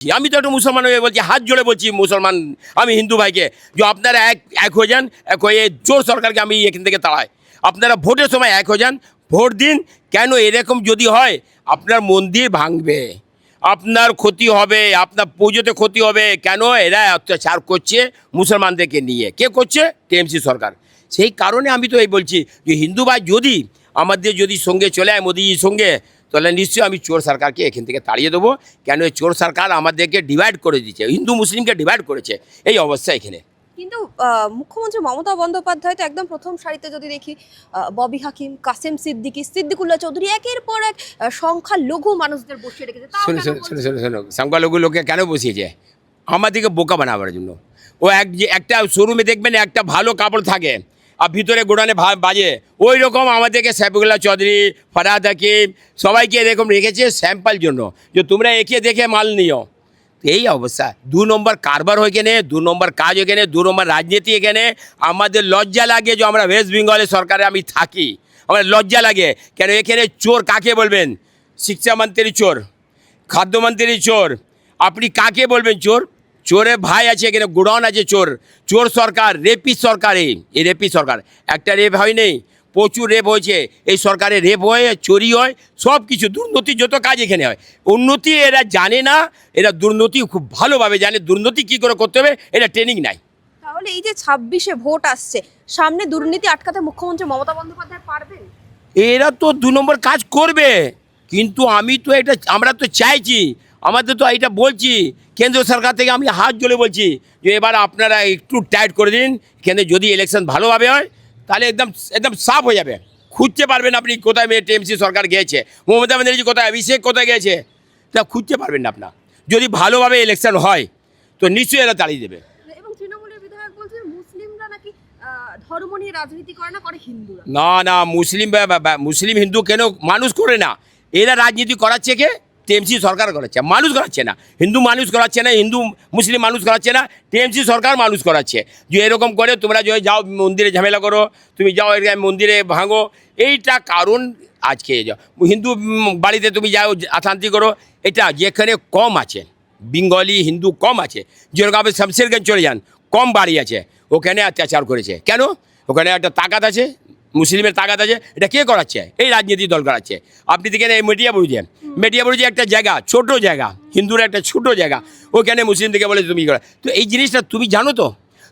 আমি তো একটা মুসলমান হয়ে বলছি, হাত জোড়ে বলছি মুসলমান, আমি হিন্দু ভাইকে। যে আপনারা এক এক হয়ে যান, এক হয়ে জোর সরকারকে আমি এখান থেকে তাড়াই। আপনারা ভোটের সময় এক হয়ে যান, ভোট দিন, কেন এরকম যদি হয়, আপনার মন্দির ভাঙবে, আপনার ক্ষতি হবে, আপনার পুজোতে ক্ষতি হবে, কেন এরা অত্যাচার করছে মুসলমানদেরকে নিয়ে? কে করছে? টিএমসি সরকার। সেই কারণে আমি তো এই বলছি যে হিন্দু ভাই যদি আমাদের যদি সঙ্গে চলে আয় মোদিজির সঙ্গে তাহলে নিশ্চয়ই আমি চোর সরকারকে এখান থেকে তাড়িয়ে দেবো। কেন এই চোর সরকার আমাদেরকে ডিভাইড করে দিচ্ছে হিন্দু মুসলিমকে ডিভাইড করেছে। এই অবস্থা এখানে। কিন্তু মুখ্যমন্ত্রী মমতা বন্দ্যোপাধ্যায় তো একদম প্রথম সারিতে যদি দেখি ববি হাকিম কাসেম সিদ্দিকী সিদ্দিকুল্লাহ চৌধুরী একের পর এক সংখ্যা লঘু মানুষদের বসিয়ে রেখেছে। তাও শোনো কেন শোনো বলছেন? শোনো শোনো শোনো সংখ্যালঘু লোককে কেন বসিয়েছে? আমাদেরকে বোকা বানাবার জন্য। ও এক একটা শোরুমে দেখবেন একটা ভালো কাপড় থাকে। আর ভিতরে গোডানে বাজে। ওই রকম আমাদেরকে সাইফুল্লাহ চৌধুরী, ফরাদ হাকিম, সবাইকে এরকম রেখেছে স্যাম্পল জন্য। যে তোমরা একে দেখে মাল নিও। এই অবস্থা। দু নম্বর কারবার এখানে, দু নম্বর কাজ এখানে, দু নম্বর রাজনীতি এখানে। আমাদের লজ্জা লাগে যে আমরা ওয়েস্ট বেঙ্গলের সরকারে আমি থাকি। আমার লজ্জা লাগে। কেন এখানে চোর কাকে বলবেন? শিক্ষামন্ত্রী চোর খাদ্যমন্ত্রী চোর। আপনি কাকে বলবেন চোর? চোরে ভাই আছে এখানে গোডাউন আছে চোর। চোর সরকার রেপি সরকার এই রেপি সরকার। একটা রেপ হয় নেই প্রচুর রেপ হয়েছে। এই সরকারে রেপ হয় চুরি হয় সব কিছু দুর্নীতি যত কাজ এখানে হয়। উন্নতি এরা জানে না এরা দুর্নীতি খুব ভালোভাবে জানে দুর্নীতি কী করে করতে হবে এটা ট্রেনিং নাই। তাহলে এই যে ছাব্বিশে ভোট আসছে সামনে দুর্নীতি আটকাতে মুখ্যমন্ত্রী মমতা বন্দ্যোপাধ্যায় পারবেন? এরা তো দু নম্বর কাজ করবে কিন্তু আমি তো এটা আমরা তো চাইছি আমাদের তো এটা বলছি কেন্দ্র সরকার থেকে আমি হাত জোলে বলছি যে এবার আপনারা একটু টাইট করে দিন কেন্দ্রে যদি ইলেকশন ভালোভাবে হয় তাহলে একদম একদম সাফ হয়ে যাবে। খুঁজতে পারবেন আপনি কোথায় টিএমসি সরকার গিয়েছে মমতা ব্যানার্জি কোথায় অভিষেক কোথায় গিয়েছে তা খুঁজতে পারবেন না আপনার। যদি ভালোভাবে ইলেকশন হয় তো নিশ্চয়ই এরা তাড়িয়ে দেবে। না না না মুসলিম মুসলিম হিন্দু কেন মানুষ করে না? এরা রাজনীতি করাচ্ছে কে? টিএমসি সরকার করাচ্ছে, মানুষ করাচ্ছে না। হিন্দু মানুষ করাচ্ছে না, হিন্দু মুসলিম মানুষ করাচ্ছে না, টিএমসি সরকার মানুষ করাচ্ছে। যে এরকম করে তোমরা যে যাও মন্দিরে ঝামেলা করো, তুমি যাও মন্দিরে ভাঙো, এইটা কারণ আজকে যাও হিন্দু বাড়িতে তুমি যাও অশান্তি করো, এটা যেখানে কম আছে, বেঙ্গলি হিন্দু কম আছে, যেরকম আপনি শামশেরগঞ্জ চলে যান, কম বাড়ি আছে, ওখানে অত্যাচার করেছে। কেন? ওখানে একটা তাকাত আছে মুসলিমের তাগাদ আছে, এটা কে করাচ্ছে? এই রাজনীতি দল করাচ্ছে। আপনি দেখেন এই মেটিয়া বুঝে মেটিয়া বুঝে একটা জায়গা, ছোট জায়গা, হিন্দুর একটা ছোট জায়গা ওখানে মুসলিম দিকে বলে তুমি করা। তো এই জিনিসটা তুমি জানো তো?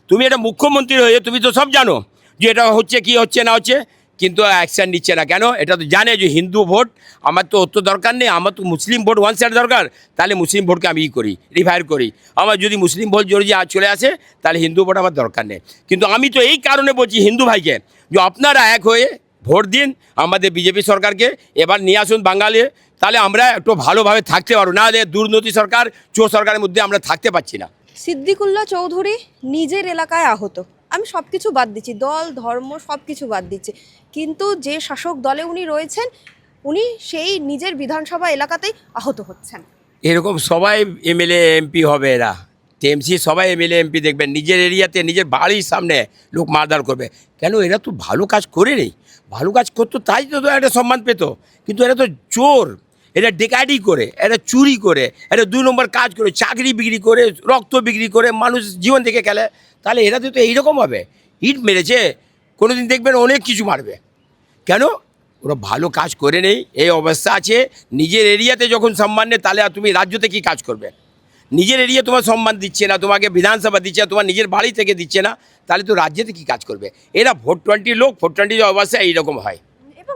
তুমি এটা মুখ্যমন্ত্রী হয়ে, তুমি তো সব জানো যে এটা হচ্ছে কি হচ্ছে না হচ্ছে। কিন্তু অ্যাকশন নিচ্ছে না। কেন? এটা তো জানে যে হিন্দু ভোট, আমার তো অত দরকার নেই, আমার তো মুসলিম ভোট ওয়ান সাইড দরকার, তাহলে মুসলিম ভোটকে আমি ই করি রিফায়ার করি। আমার যদি মুসলিম ভোট জোরে যে চলে আসে, তাহলে হিন্দু ভোট আমার দরকার নেই। কিন্তু আমি তো এই কারণে বলছি হিন্দু ভাইকে, যে আপনারা এক হয়ে ভোট দিন আমাদের বিজেপি সরকারকে, এবার নিয়ে আসুন বাঙালি তাহলে আমরা একটু ভালোভাবে থাকতে পারব। না হলে দুর্নীতি সরকার, চোর সরকারের মধ্যে আমরা থাকতে পারছি না। সিদ্দিকুল্লাহ চৌধুরী নিজের এলাকায় আহত। আমি সব কিছু বাদ দিচ্ছি, দল, ধর্ম সব কিছু বাদ দিচ্ছি। কিন্তু যে শাসক দলে উনি রয়েছেন, উনি সেই নিজের বিধানসভা এলাকাতেই আহত হচ্ছেন। এরকম সবাই এমএলএ, এমপি হবে এরা। টিএমসি সবাই এমএলএ, এমপি দেখবেন, নিজের এরিয়াতে, নিজের বাড়ির সামনে লোক মারধর করবে। কেন? এরা তো ভালো কাজ করে নেই ভালো কাজ করতো, তাই তো একটা সম্মান পেত। কিন্তু এরা তো চোর। এরা ডেকাডি করে এরা চুরি করে এরা দুই নম্বর কাজ করে, চাকরি বিক্রি করে, রক্ত বিক্রি করে, মানুষ জীবন থেকে খেলে, তাহলে এরা তো এইরকম হবে। ইট মেরেছে কোনো দিন দেখবেন অনেক কিছু মারবে। কেন? ওরা ভালো কাজ করে নেই, এই অবস্থা আছে। নিজের এরিয়াতে যখন সম্মান নেই, তাহলে তুমি রাজ্যতে কি কাজ করবে? নিজের এরিয়া তোমার সম্মান দিচ্ছে না, তোমাকে বিধানসভা দিচ্ছে না, তোমার নিজের বাড়ি থেকে দিচ্ছে না, তাহলে তো রাজ্যতে কি কাজ করবে? এরা ভোট টোয়েন্টি লোক, ভোট টোয়েন্টি অবস্থা এইরকম হয়।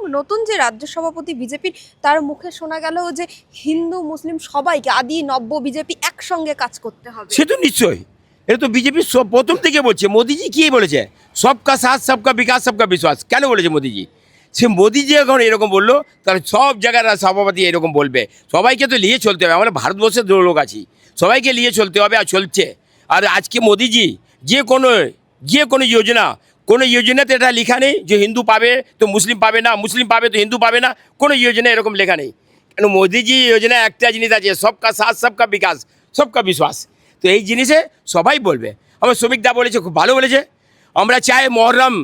নতুন যে রাজ্য সভাপতি বিজেপির, তার মুখে শোনা গেল যে হিন্দু, মুসলিম সবাইকে আদি, নব্য বিজেপি একসঙ্গে কাজ করতে হবে। সে তো নিশ্চয়ই। এটা তো বিজেপি সব প্রথম থেকে বলছে। মোদিজি কি বলেছে? সবকা সাথ, সবকা বিকাশ, সবকা বিশ্বাস। কেন বলেছে মোদিজি? সে মোদিজি এখন এরকম বলল, তাহলে সব জায়গার সভাপতি এরকম বলবে। সবাইকে তো নিয়ে চলতে হবে। আমরা ভারতবর্ষের লোক আছি। সবাইকে নিয়ে চলতে হবে আর চলছে। আর আজকে মোদিজি যে কোনো যে কোনো যোজনা কোনো যোজনাতে এটা লেখা নেই যে হিন্দু পাবে তো মুসলিম পাবে না, মুসলিম পাবে তো হিন্দু পাবে না, কোনো যোজনা এরকম লেখা নেই। কেন মোদিজি যোজনা একটা জিনিস আছে, সবকা সাথ, সবকা বিকাশ, সবকা বিশ্বাস। তো এই জিনিসে সবাই বলবে। আমার শ্রমিকদা বলেছে, খুব ভালো বলেছে। আমরা চাই মহরম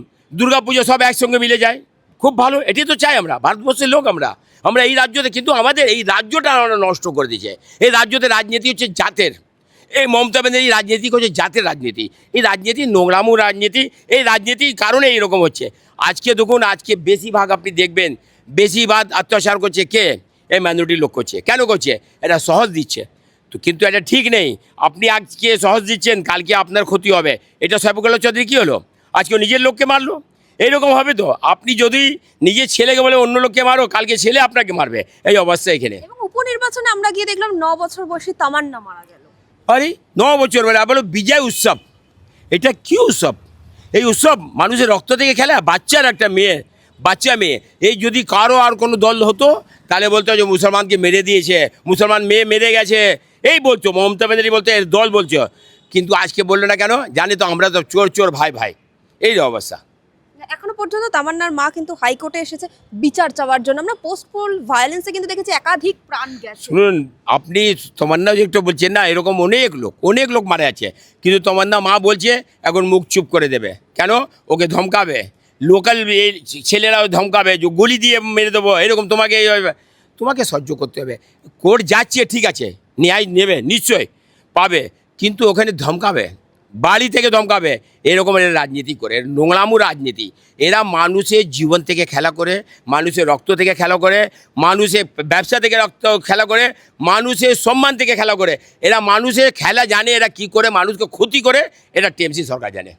পুজো সব একসঙ্গে মিলে যায়। খুব ভালো, এটি তো চাই আমরা, ভারতবর্ষের লোক আমরা। আমরা এই রাজ্যতে, কিন্তু আমাদের এই রাজ্যটা নষ্ট করে দিয়েছে। এই রাজ্যতে রাজনীতি হচ্ছে জাতের। এই মমতা ব্যানার্জি রাজনীতি হচ্ছে? জাতের রাজনীতি। এই রাজনীতি নোংরামু রাজনীতি, এই রাজনীতির কারণে এইরকম হচ্ছে। আজকে দেখুন, আজকে বেশিরভাগ আপনি দেখবেন, বেশিরভাগ অত্যাচার করছে কে? এই মাইনরিটি লোক করছে। কেন করছে? এটা সহজ দিচ্ছে। তো কিন্তু এটা ঠিক নেই। আপনি আজকে সহজ দিচ্ছেন, কালকে আপনার ক্ষতি হবে। এটা সবগুলো চৌধুরী, কী হলো? আজকে নিজের লোককে মারলো? এইরকম হবে তো। আপনি যদি নিজের ছেলেকে বলে অন্য লোককে মারো, কালকে ছেলে আপনাকে মারবে। এই অবস্থা এখানে। উপনির্বাচনে আমরা গিয়ে দেখলাম, ন বছর বয়সী তামান্না মারা গেল। আরে ন বছর বেলা। বলো, বিজয় উৎসব। এটা কি উৎসব? এই উৎসব মানুষের রক্ত থেকে খেলা বাচ্চার একটা মেয়ে, বাচ্চা মেয়ে। এই যদি কারও আর কোনো দল হতো, তাহলে বলতো যে, মুসলমানকে মেরে দিয়েছে, মুসলমান মেয়ে মেরে গেছে। এই বলছো, মমতা ব্যানার্জি বলতো এর দল বলছো। কিন্তু আজকে বলল না কেন? জানি তো আমরা তো চোর চোর ভাই ভাই। এই অবস্থা। এখনও পর্যন্ত তামান্নার মা কিন্তু হাইকোর্টে এসেছে বিচার চাওয়ার জন্য। আমরা পোস্ট পোল ভায়োলেন্সে কিন্তু দেখেছি একাধিক প্রাণ গেছে। শুনুন, আপনি তমান্না একটু বলছেন না, এরকম অনেক লোক অনেক লোক মারা যাচ্ছে। কিন্তু তমান্না মা বলছে, এখন মুখ চুপ করে দেবে। কেন? ওকে ধমকাবে। লোকাল ছেলেরাও ধমকাবে, যে গুলি দিয়ে মেরে দেবো, এরকম তোমাকে। তোমাকে সহ্য করতে হবে। কোর্ট যাচ্ছে, ঠিক আছে, ন্যায় নেবে নিশ্চয় পাবে, কিন্তু ওখানে ধমকাবে। বাড়ি থেকে দমকাবে। এরকম এরা রাজনীতি করে নোংরামু রাজনীতি। এরা মানুষের জীবন থেকে খেলা করে, মানুষের রক্ত থেকে খেলা করে, মানুষের ব্যবসা থেকে রক্ত খেলা করে, মানুষের সম্মান থেকে খেলা করে। এরা মানুষের খেলা জানে, এরা কি করে, মানুষকে ক্ষতি করে, এটা টিএমসি সরকার জানে।